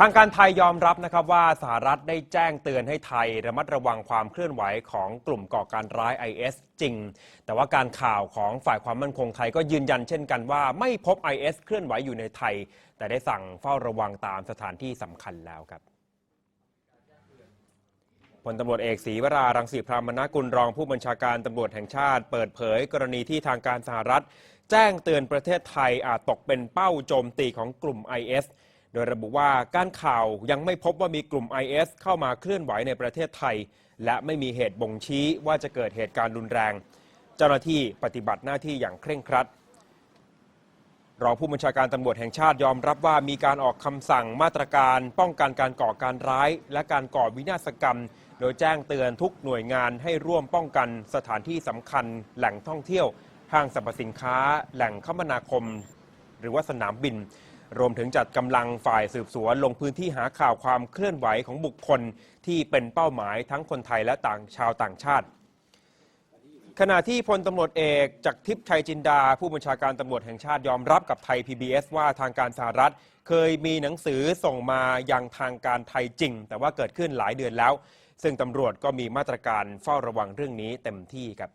ทางการไทยยอมรับนะครับว่าสหรัฐได้แจ้งเตือนให้ไทยระมัดระวังความเคลื่อนไหวของกลุ่มก่อการร้าย IS จริง แต่ว่าการข่าวของฝ่ายความมั่นคงไทยก็ยืนยันเช่นกันว่าไม่พบ IS เคลื่อนไหวอยู่ในไทย แต่ได้สั่งเฝ้าระวังตามสถานที่สำคัญแล้วครับพลตำรวจเอกศรีวรารังสีพรามนากุลรองผู้บัญชาการตำรวจแห่งชาติ เปิดเผย กรณีที่ทางการสหรัฐ แจ้งเตือนประเทศไทยอาจตกเป็นเป้าโจมตีของกลุ่ม IS โดยระบุว่าการข่าวยังไม่พบว่ามีกลุ่ม IS เข้ามาเคลื่อนไหวในประเทศไทย และไม่มีเหตุบ่งชี้ว่าจะเกิดเหตุการณ์รุนแรง เจ้าหน้าที่ปฏิบัติหน้าที่อย่างเคร่งครัดรองผู้บัญชาการตำรวจแห่งชาติยอมรับว่ามีการออกคำสั่งมาตรการ ป้องกันการก่อการร้าย และการก่อวินาศกรรม โดยแจ้งเตือนทุกหน่วยงานให้ร่วมป้องกันสถานที่สำคัญ แหล่งท่องเที่ยวห้างสรรพสินค้า แหล่งคมนาคม หรือว่าสนามบิน รวมถึงจัดกำลังฝ่ายสืบสวนลงพื้นที่หาข่าวความเคลื่อนไหวของบุคคลที่เป็นเป้าหมายทั้งคนไทยและต่างชาวต่างชาติขณะที่พลตำรวจเอกจากทิพย์ชัยจินดา ผู้บัญชาการตำรวจแห่งชาติยอมรับกับไทย PBS ว่าทางการสหรัฐ เคยมีหนังสือส่งมายังทางการไทยจริง แต่ว่าเกิดขึ้นหลายเดือนแล้ว ซึ่งตำรวจก็มีมาตรการเฝ้าระวังเรื่องนี้เต็มที่ครับ